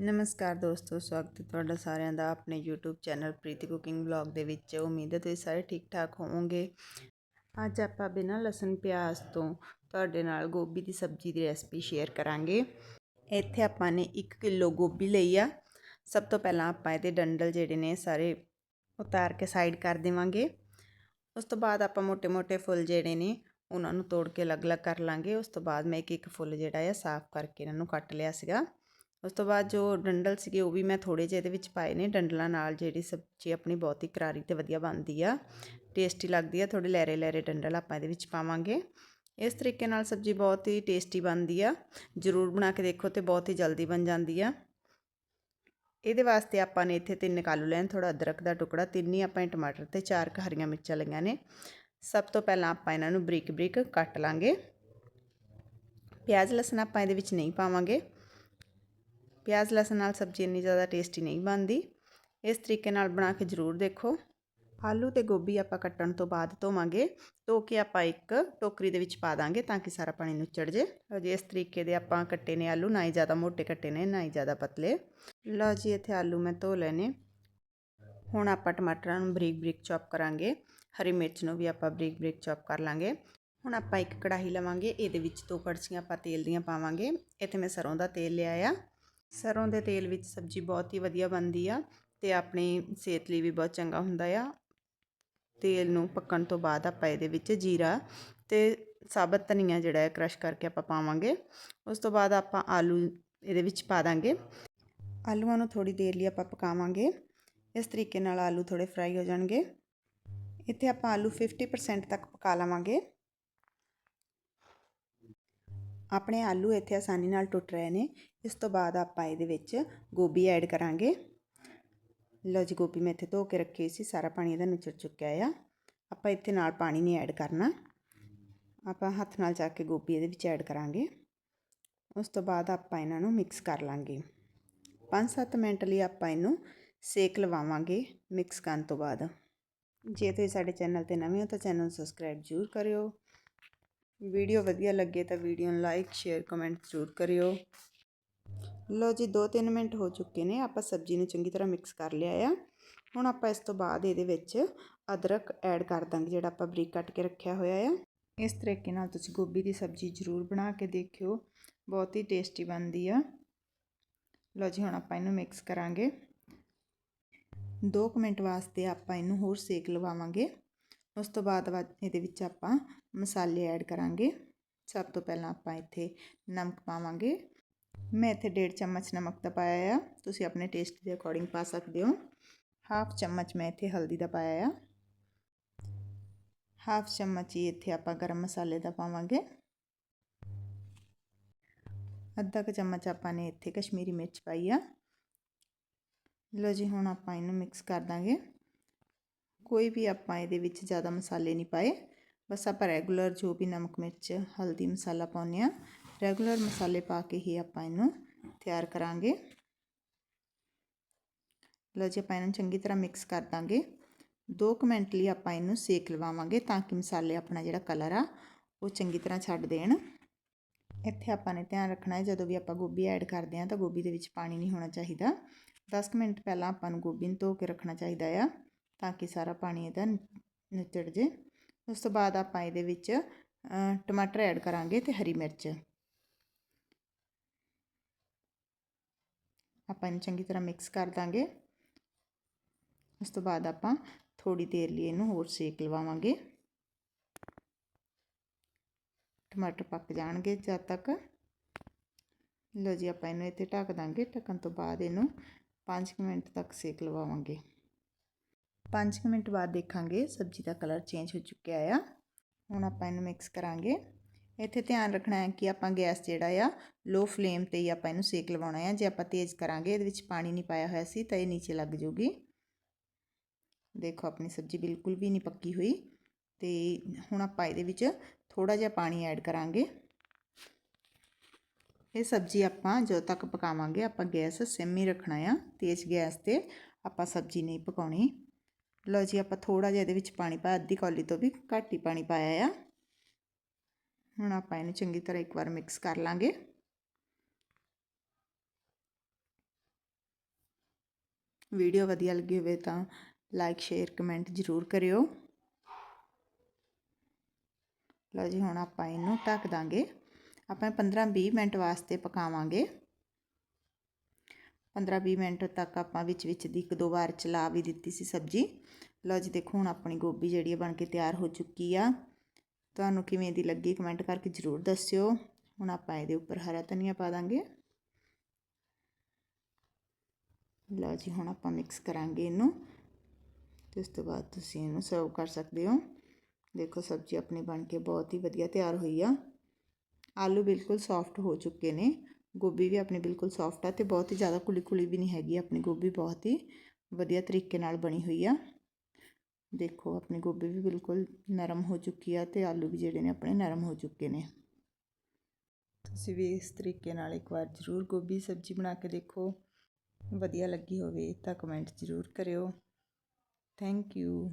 ਨਮਸਕਾਰ ਦੋਸਤੋ, ਸਵਾਗਤ ਹੈ ਤੁਹਾਡਾ ਸਾਰਿਆਂ ਦਾ ਆਪਣੇ YouTube channel Preeti cooking blog ਦੇ ਵਿੱਚ। ਉਮੀਦ ਹੈ ਤੁਸੀਂ ਸਾਰੇ ਠੀਕ ਠਾਕ ਹੋਵੋਗੇ। ਅੱਜ ਆਪਾਂ ਬਿਨਾਂ ਲਸਣ, ਪਿਆਜ਼ ਤੋਂ ਤੁਹਾਡੇ ਨਾਲ ਗੋਭੀ ਦੀ ਸਬਜ਼ੀ ਦੀ ਰੈਸਪੀ ਸ਼ੇਅਰ ਕਰਾਂਗੇ। ਇੱਥੇ ਆਪਾਂ ਨੇ 1 ਕਿਲੋ ਗੋਭੀ ਲਈ ਆ। ਸਭ ਤੋਂ ਪਹਿਲਾਂ ਆਪਾਂ ਇਹਦੇ ਡੰਡਲ ਜਿਹੜੇ ਨੇ ਸਾਰੇ ਉਤਾਰ ਕੇ ਸਾਈਡ ਕਰ ਦੇਵਾਂਗੇ। ਉਸ ਤੋਂ ਬਾਅਦ ਆਪਾਂ ਮੋٹے-ਮੋٹے ਫੁੱਲ ਜਿਹੜੇ ਨੇ ਉਹਨਾਂ ਨੂੰ ਤੋੜ ਕੇ ਅਲੱਗ-ਅਲੱਗ ਕਰ ਲਾਂਗੇ। ਉਸ ਤੋਂ ਬਾਅਦ ਮੈਂ ਇੱਕ ਇੱਕ ਫੁੱਲ ਜਿਹੜਾ ਆ ਸਾਫ਼ ਕਰਕੇ ਇਹਨਾਂ ਨੂੰ ਕੱਟ ਲਿਆ ਸੀਗਾ। ਉਸ ਤੋਂ ਬਾਅਦ ਜੋ ਡੰਡਲ ਸੀਗੇ ਉਹ ਵੀ ਮੈਂ ਥੋੜੇ ਜਿਹੇ ਇਹਦੇ ਵਿੱਚ ਪਾਏ ਨੇ, ਡੰਡਲਾਂ ਨਾਲ ਜਿਹੜੀ ਸਬਜ਼ੀ ਆਪਣੀ ਬਹੁਤ ਹੀ ਕਰਾਰੀ ਤੇ ਵਧੀਆ ਬਣਦੀ ਆ ਟੇਸਟੀ ਲੱਗਦੀ ਆ ਥੋੜੇ ਲੈਰੇ ਲੈਰੇ ਡੰਡਲ ਆਪਾਂ ਇਹਦੇ ਵਿੱਚ ਪਾਵਾਂਗੇ। ਇਸ ਤਰੀਕੇ ਨਾਲ ਸਬਜ਼ੀ ਬਹੁਤ ਹੀ ਟੇਸਟੀ ਬਣਦੀ ਆ, ਜ਼ਰੂਰ ਬਣਾ ਕੇ ਦੇਖੋ ਤੇ ਬਹੁਤ ਹੀ ਜਲਦੀ ਬਣ ਜਾਂਦੀ ਆ। ਇਹਦੇ ਵਾਸਤੇ ਆਪਾਂ ਨੇ ਇੱਥੇ ਤਿੰਨ ਕਾਲੂ ਲੈਣ ਥੋੜਾ ਅਦਰਕ ਦਾ ਟੁਕੜਾ, ਤਿੰਨ ਹੀ ਆਪਾਂ ਟਮਾਟਰ ਤੇ ਚਾਰ ਕ ਹਰੀਆਂ ਮਿਰਚਾਂ ਲਈਆਂ ਨੇ। ਸਭ ਤੋਂ ਪਹਿਲਾਂ ਆਪਾਂ ਇਹਨਾਂ ਨੂੰ ਬਰੀਕ ਬਰੀਕ ਕੱਟ ਲਾਂਗੇ। ਪਿਆਜ਼ ਲਸਣ ਆਪਾਂ ਇਹਦੇ ਵਿੱਚ ਨਹੀਂ ਪਾਵਾਂਗੇ। ਪਿਆਜ਼ ਲਸਣ ਨਾਲ ਸਬਜ਼ੀ ਇੰਨੀ ਜ਼ਿਆਦਾ ਟੇਸਟੀ ਨਹੀਂ ਬਣਦੀ। ਇਸ ਤਰੀਕੇ ਨਾਲ ਬਣਾ ਕੇ ਜ਼ਰੂਰ ਦੇਖੋ। ਆਲੂ ਤੇ ਗੋਭੀ ਆਪਾਂ ਕੱਟਣ ਤੋਂ ਬਾਅਦ ਧੋਵਾਂਗੇ। ਧੋ ਕੇ ਆਪਾਂ ਇੱਕ ਟੋਕਰੀ ਦੇ ਵਿੱਚ ਪਾ ਦਾਂਗੇ ਤਾਂ ਕਿ ਸਾਰਾ ਪਾਣੀ ਨੁੱਚੜ ਜੇ। ਜੇ, ਇਸ ਤਰੀਕੇ ਦੇ ਆਪਾਂ ਕੱਟੇ ਨੇ ਆਲੂ, ਨਾ ਹੀ ਜ਼ਿਆਦਾ ਮੋਟੇ ਕੱਟੇ ਨੇ, ਨਾ ਹੀ ਜ਼ਿਆਦਾ ਪਤਲੇ। ਲਓ ਜੀ, ਇੱਥੇ ਆਲੂ ਮੈਂ ਧੋ ਲੈਨੇ ਹੁਣ ਆਪਾਂ ਟਮਾਟਰਾਂ ਨੂੰ ਬਰੀਕ ਬਰੀਕ ਚੌਪ ਕਰਾਂਗੇ। ਹਰੀ ਮਿਰਚ ਨੂੰ ਵੀ ਆਪਾਂ ਬਰੀਕ ਬਰੀਕ ਚੌਪ ਕਰ ਲਾਂਗੇ। ਹੁਣ ਆਪਾਂ ਇੱਕ ਕੜਾਹੀ ਲਵਾਂਗੇ। ਇਹਦੇ ਵਿੱਚ ਦੋ ਕੜਛੀਆਂ ਆਪਾਂ ਤੇਲ ਦੀਆਂ ਪਾਵਾਂਗੇ। ਇੱਥੇ ਮੈਂ ਸਰੋਂ ਦਾ ਤੇਲ ਲਿਆ ਆ। ਸਰੋਂ ਦੇ ਤੇਲ ਵਿੱਚ ਸਬਜ਼ੀ ਬਹੁਤ ਹੀ ਵਧੀਆ ਬਣਦੀ ਆ ਅਤੇ ਆਪਣੀ ਸਿਹਤ ਲਈ ਵੀ ਬਹੁਤ ਚੰਗਾ ਹੁੰਦਾ ਆ। ਤੇਲ ਨੂੰ ਪੱਕਣ ਤੋਂ ਬਾਅਦ ਆਪਾਂ ਇਹਦੇ ਵਿੱਚ ਜੀਰਾ ਅਤੇ ਸਾਬਤ ਧਨੀਆ ਜਿਹੜਾ ਹੈ ਕ੍ਰਸ਼ ਕਰਕੇ ਆਪਾਂ ਪਾਵਾਂਗੇ। ਉਸ ਤੋਂ ਬਾਅਦ ਆਪਾਂ ਆਲੂ ਇਹਦੇ ਵਿੱਚ ਪਾ ਦਾਂਗੇ। ਆਲੂਆਂ ਨੂੰ ਥੋੜੀ ਦੇਰ ਲਈ ਆਪਾਂ ਪਕਾਵਾਂਗੇ। ਇਸ ਤਰੀਕੇ ਨਾਲ ਆਲੂ ਥੋੜੇ ਫਰਾਈ ਹੋ ਜਾਣਗੇ। ਇੱਥੇ ਆਪਾਂ ਆਲੂ 50% ਤੱਕ ਪਕਾ ਲਵਾਂਗੇ। ਆਪਣੇ ਆਲੂ ਇੱਥੇ ਆਸਾਨੀ ਨਾਲ ਟੁੱਟ ਰਹੇ ਨੇ। ਇਸ ਤੋਂ ਬਾਅਦ ਆਪਾਂ ਇਹਦੇ ਵਿੱਚ ਗੋਭੀ ਐਡ ਕਰਾਂਗੇ। ਲਓ ਜੀ, ਗੋਭੀ ਮੈਂ ਇੱਥੇ ਧੋ ਕੇ ਰੱਖੀ ਹੋਈ ਸੀ, ਸਾਰਾ ਪਾਣੀ ਇਹਦਾ ਨਿਚੜ ਚੁੱਕਿਆ ਆ। ਆਪਾਂ ਇੱਥੇ ਨਾਲ ਪਾਣੀ ਨਹੀਂ ਐਡ ਕਰਨਾ। ਆਪਾਂ ਹੱਥ ਨਾਲ ਜਾ ਕੇ ਗੋਭੀ ਇਹਦੇ ਵਿੱਚ ਐਡ ਕਰਾਂਗੇ। ਉਸ ਤੋਂ ਬਾਅਦ ਆਪਾਂ ਇਹਨਾਂ ਨੂੰ ਮਿਕਸ ਕਰ ਲਾਂਗੇ। 5-7 ਮਿੰਟ ਲਈ ਆਪਾਂ ਇਹਨੂੰ ਸੇਕ ਲਵਾਵਾਂਗੇ ਮਿਕਸ ਕਰਨ ਤੋਂ ਬਾਅਦ। ਜੇ ਤੁਸੀਂ ਸਾਡੇ ਚੈਨਲ ਤੇ ਨਵੇਂ ਹੋ ਤਾਂ ਚੈਨਲ ਨੂੰ ਸਬਸਕ੍ਰਾਈਬ ਜ਼ਰੂਰ ਕਰਿਓ। ਵੀਡੀਓ ਵਧੀਆ ਲੱਗੇ ਤਾਂ ਵੀਡੀਓ ਨੂੰ ਲਾਈਕ, ਸ਼ੇਅਰ, ਕਮੈਂਟ ਜ਼ਰੂਰ ਕਰਿਓ। ਲੋ ਜੀ 2-3 ਮਿੰਟ ਹੋ ਚੁੱਕੇ ਨੇ, ਆਪਾਂ ਸਬਜ਼ੀ ਨੂੰ ਚੰਗੀ ਤਰ੍ਹਾਂ ਮਿਕਸ ਕਰ ਲਿਆ ਆ। ਹੁਣ ਆਪਾਂ ਇਸ ਤੋਂ ਬਾਅਦ ਇਹਦੇ ਵਿੱਚ ਅਦਰਕ ਐਡ ਕਰ ਦਾਂਗੇ, ਜਿਹੜਾ ਆਪਾਂ ਬਰੀਕ ਕੱਟ ਕੇ ਰੱਖਿਆ ਹੋਇਆ ਆ। ਇਸ ਤਰੀਕੇ ਨਾਲ ਤੁਸੀਂ ਗੋਭੀ ਦੀ ਸਬਜ਼ੀ ਜ਼ਰੂਰ ਬਣਾ ਕੇ ਦੇਖਿਓ, ਬਹੁਤ ਹੀ ਟੇਸਟੀ ਬਣਦੀ ਆ। ਲਓ ਜੀ, ਹੁਣ ਆਪਾਂ ਇਹਨੂੰ ਮਿਕਸ ਕਰਾਂਗੇ। 2 ਮਿੰਟ ਵਾਸਤੇ ਆਪਾਂ ਇਹਨੂੰ ਹੋਰ ਸੇਕ ਲਵਾਵਾਂਗੇ। ਉਸ ਤੋਂ ਬਾਅਦ ਇਹਦੇ ਵਿੱਚ ਆਪਾਂ ਮਸਾਲੇ ਐਡ ਕਰਾਂਗੇ। ਸਭ ਤੋਂ ਪਹਿਲਾਂ ਆਪਾਂ ਇੱਥੇ ਨਮਕ ਪਾਵਾਂਗੇ। ਮੈਂ ਇੱਥੇ ਡੇਢ ਚਮਚ ਨਮਕ ਦਾ ਪਾਇਆ ਆ। ਤੁਸੀਂ ਆਪਣੇ ਟੇਸਟ ਦੇ ਅਕੋਰਡਿੰਗ ਪਾ ਸਕਦੇ ਹੋ। ਹਾਫ ਚਮਚ ਮੈਂ ਇੱਥੇ ਹਲਦੀ ਦਾ ਪਾਇਆ ਆ। ਹਾਫ ਚਮਚ ਹੀ ਇੱਥੇ ਆਪਾਂ ਗਰਮ ਮਸਾਲੇ ਦਾ ਪਾਵਾਂਗੇ। ਅੱਧਾ ਕ ਚਮਚ ਆਪਾਂ ਨੇ ਇੱਥੇ ਕਸ਼ਮੀਰੀ ਮਿਰਚ ਪਾਈ ਆ। ਲੋ ਜੀ, ਹੁਣ ਆਪਾਂ ਇਹਨੂੰ ਮਿਕਸ ਕਰ ਦਾਂਗੇ। ਕੋਈ ਵੀ ਆਪਾਂ ਇਹਦੇ ਵਿੱਚ ਜ਼ਿਆਦਾ ਮਸਾਲੇ ਨਹੀਂ ਪਾਏ। ਬਸ ਆਪਾਂ ਰੈਗੂਲਰ ਜੋ ਵੀ ਨਮਕ, ਮਿਰਚ, ਹਲਦੀ ਮਸਾਲਾ ਪਾਉਂਦੇ ਆ ਰੈਗੂਲਰ ਮਸਾਲੇ ਪਾ ਕੇ ਹੀ ਆਪਾਂ ਇਹਨੂੰ ਤਿਆਰ ਕਰਾਂਗੇ। ਲੋ ਜੀ, ਆਪਾਂ ਇਹਨੂੰ ਚੰਗੀ ਤਰ੍ਹਾਂ ਮਿਕਸ ਕਰ ਦਾਂਗੇ। 2 ਮਿੰਟ ਲਈ ਆਪਾਂ ਇਹਨੂੰ ਸੇਕ ਲਵਾਵਾਂਗੇ ਤਾਂ ਕਿ ਮਸਾਲੇ ਆਪਣਾ ਜਿਹੜਾ ਕਲਰ ਆ, ਉਹ ਚੰਗੀ ਤਰ੍ਹਾਂ ਛੱਡ ਦੇਣ। ਇੱਥੇ ਆਪਾਂ ਨੇ ਧਿਆਨ ਰੱਖਣਾ ਹੈ, ਜਦੋਂ ਵੀ ਆਪਾਂ ਗੋਭੀ ਐਡ ਕਰਦੇ ਆ ਤਾਂ ਗੋਭੀ ਦੇ ਵਿੱਚ ਪਾਣੀ ਨਹੀਂ ਹੋਣਾ ਚਾਹੀਦਾ। 10 ਮਿੰਟ ਪਹਿਲਾਂ ਆਪਾਂ ਨੂੰ ਗੋਭੀ ਨੂੰ ਧੋ ਕੇ ਰੱਖਣਾ ਚਾਹੀਦਾ ਆ। ਤਾਂ ਕਿ ਸਾਰਾ ਪਾਣੀ ਇਹਦਾ ਨਿਚੜ ਜੇ। ਉਸ ਤੋਂ ਬਾਅਦ ਆਪਾਂ ਇਹਦੇ ਵਿੱਚ ਟਮਾਟਰ ਐਡ ਕਰਾਂਗੇ ਤੇ ਹਰੀ ਮਿਰਚ। ਆਪਾਂ ਇਹਨੂੰ ਚੰਗੀ ਤਰ੍ਹਾਂ ਮਿਕਸ ਕਰ ਦਾਂਗੇ। ਉਸ ਤੋਂ ਬਾਅਦ ਆਪਾਂ ਥੋੜੀ ਦੇਰ ਲਈ ਇਹਨੂੰ ਹੋਰ ਸੇਕ ਲਵਾਵਾਂਗੇ। ਟਮਾਟਰ ਪੱਕ ਜਾਣਗੇ ਜਦ ਤੱਕ। ਲੋ ਜੀ, ਆਪਾਂ ਇਹਨੂੰ ਇੱਥੇ ਢੱਕ ਦਾਂਗੇ। ਢੱਕਣ ਤੋਂ ਬਾਅਦ ਇਹਨੂੰ 5 ਮਿੰਟ ਤੱਕ ਸੇਕ ਲਵਾਵਾਂਗੇ। 5 ਮਿੰਟ ਬਾਅਦ ਦੇਖਾਂਗੇ ਸਬਜ਼ੀ ਦਾ ਕਲਰ ਚੇਂਜ ਹੋ ਚੁੱਕਿਆ ਆ। ਹੁਣ ਆਪਾਂ ਇਹਨੂੰ ਮਿਕਸ ਕਰਾਂਗੇ। ਇੱਥੇ ਧਿਆਨ ਰੱਖਣਾ ਹੈ ਕਿ ਆਪਾਂ ਗੈਸ ਜਿਹੜਾ ਆ ਲੋ ਫਲੇਮ ਤੇ ਹੀ ਆਪਾਂ ਇਹਨੂੰ ਸੇਕ ਲਵਾਉਣਾ ਹੈ ਜੇ ਆਪਾਂ ਤੇਜ਼ ਕਰਾਂਗੇ, ਇਹਦੇ ਵਿੱਚ ਪਾਣੀ ਨਹੀਂ ਪਾਇਆ ਹੋਇਆ ਸੀ, ਤਾਂ ਇਹ ਨੀਚੇ ਲੱਗ ਜੂਗੀ। ਦੇਖੋ, ਆਪਣੀ ਸਬਜ਼ੀ ਬਿਲਕੁਲ ਵੀ ਨਹੀਂ ਪੱਕੀ ਹੋਈ। ਤੇ ਹੁਣ ਆਪਾਂ ਇਹਦੇ ਵਿੱਚ ਥੋੜਾ ਜਿਹਾ ਪਾਣੀ ਐਡ ਕਰਾਂਗੇ। ਇਹ ਸਬਜ਼ੀ ਆਪਾਂ ਜਦੋਂ ਤੱਕ ਪਕਾਵਾਂਗੇ, ਆਪਾਂ ਗੈਸ ਸਿਮ ਹੀ ਰੱਖਣਾ ਆ, ਤੇਜ਼ ਗੈਸ ਤੇ ਆਪਾਂ ਸਬਜ਼ੀ ਨਹੀਂ ਪਕਾਉਣੀ। ਲਓ ਜੀ, ਆਪਾਂ ਥੋੜਾ ਜਿਹਾ ਇਹਦੇ ਵਿੱਚ ਪਾਣੀ ਪਾਇਆ, ਅੱਧੀ ਕੌਲੀ ਤੋਂ ਵੀ ਘੱਟ ਹੀ ਪਾਣੀ ਪਾਇਆ ਆ। ਹੁਣ ਆਪਾਂ ਇਹਨੂੰ ਚੰਗੀ ਤਰ੍ਹਾਂ ਇੱਕ ਵਾਰ ਮਿਕਸ ਕਰ ਲਾਂਗੇ। ਵੀਡੀਓ ਵਧੀਆ ਲੱਗੀ ਹੋਵੇ ਤਾਂ ਲਾਈਕ ਸ਼ੇਅਰ ਕਮੈਂਟ ਜ਼ਰੂਰ ਕਰਿਓ। ਲਓ ਜੀ, ਹੁਣ ਆਪਾਂ ਇਹਨੂੰ ਢੱਕ ਦਾਂਗੇ। ਆਪਾਂ 15-20 ਮਿੰਟ ਵਾਸਤੇ ਪਕਾਵਾਂਗੇ। 15-20 ਮਿੰਟ ਤੱਕ ਆਪਾਂ ਵਿੱਚ ਵਿੱਚ ਦੀ ਇੱਕ ਦੋ ਵਾਰ ਚਲਾ ਵੀ ਦਿੱਤੀ ਸੀ ਸਬਜ਼ੀ। ਲਓ ਜੀ, ਦੇਖੋ, ਹੁਣ ਆਪਣੀ ਗੋਭੀ ਜਿਹੜੀ ਹੈ ਬਣ ਕੇ ਤਿਆਰ ਹੋ ਚੁੱਕੀ ਆ। ਤੁਹਾਨੂੰ ਕਿਵੇਂ ਦੀ ਲੱਗੀ ਕਮੈਂਟ ਕਰਕੇ ਜ਼ਰੂਰ ਦੱਸਿਓ। ਹੁਣ ਆਪਾਂ ਇਹਦੇ ਉੱਪਰ ਹਰਾ ਧਨੀਆ ਪਾ ਦਾਂਗੇ। ਲਓ ਜੀ, ਹੁਣ ਆਪਾਂ ਮਿਕਸ ਕਰਾਂਗੇ ਇਹਨੂੰ। ਤੇ ਉਸ ਤੋਂ ਬਾਅਦ ਤੁਸੀਂ ਇਹਨੂੰ ਸਰਵ ਕਰ ਸਕਦੇ ਹੋ। ਦੇਖੋ, ਸਬਜ਼ੀ ਆਪਣੀ ਬਣ ਕੇ ਬਹੁਤ ਹੀ ਵਧੀਆ ਤਿਆਰ ਹੋਈ ਆ। ਆਲੂ ਬਿਲਕੁਲ ਸੌਫਟ ਹੋ ਚੁੱਕੇ ਨੇ। ਗੋਭੀ ਵੀ ਆਪਣੀ ਬਿਲਕੁਲ ਸੌਫਟ ਆ ਤੇ ਬਹੁਤ ਹੀ ਜ਼ਿਆਦਾ ਕੁਲੀ ਕੁਲੀ ਵੀ ਨਹੀਂ ਹੈਗੀ ਆਪਣੀ ਗੋਭੀ, ਬਹੁਤ ਹੀ ਵਧੀਆ ਤਰੀਕੇ ਨਾਲ ਬਣੀ ਹੋਈ ਆ। ਦੇਖੋ, ਆਪਣੀ ਗੋਭੀ ਵੀ ਬਿਲਕੁਲ ਨਰਮ ਹੋ ਚੁੱਕੀ ਆ ਤੇ ਆਲੂ ਵੀ ਜਿਹੜੇ ਨੇ ਆਪਣੇ ਨਰਮ ਹੋ ਚੁੱਕੇ ਨੇ। ਤੁਸੀਂ ਵੀ ਇਸ ਤਰੀਕੇ ਨਾਲ ਇੱਕ ਵਾਰ ਜ਼ਰੂਰ ਗੋਭੀ ਸਬਜ਼ੀ ਬਣਾ ਕੇ ਦੇਖੋ। ਵਧੀਆ ਲੱਗੀ ਹੋਵੇ ਤਾਂ ਕਮੈਂਟ ਜ਼ਰੂਰ ਕਰਿਓ। Thank you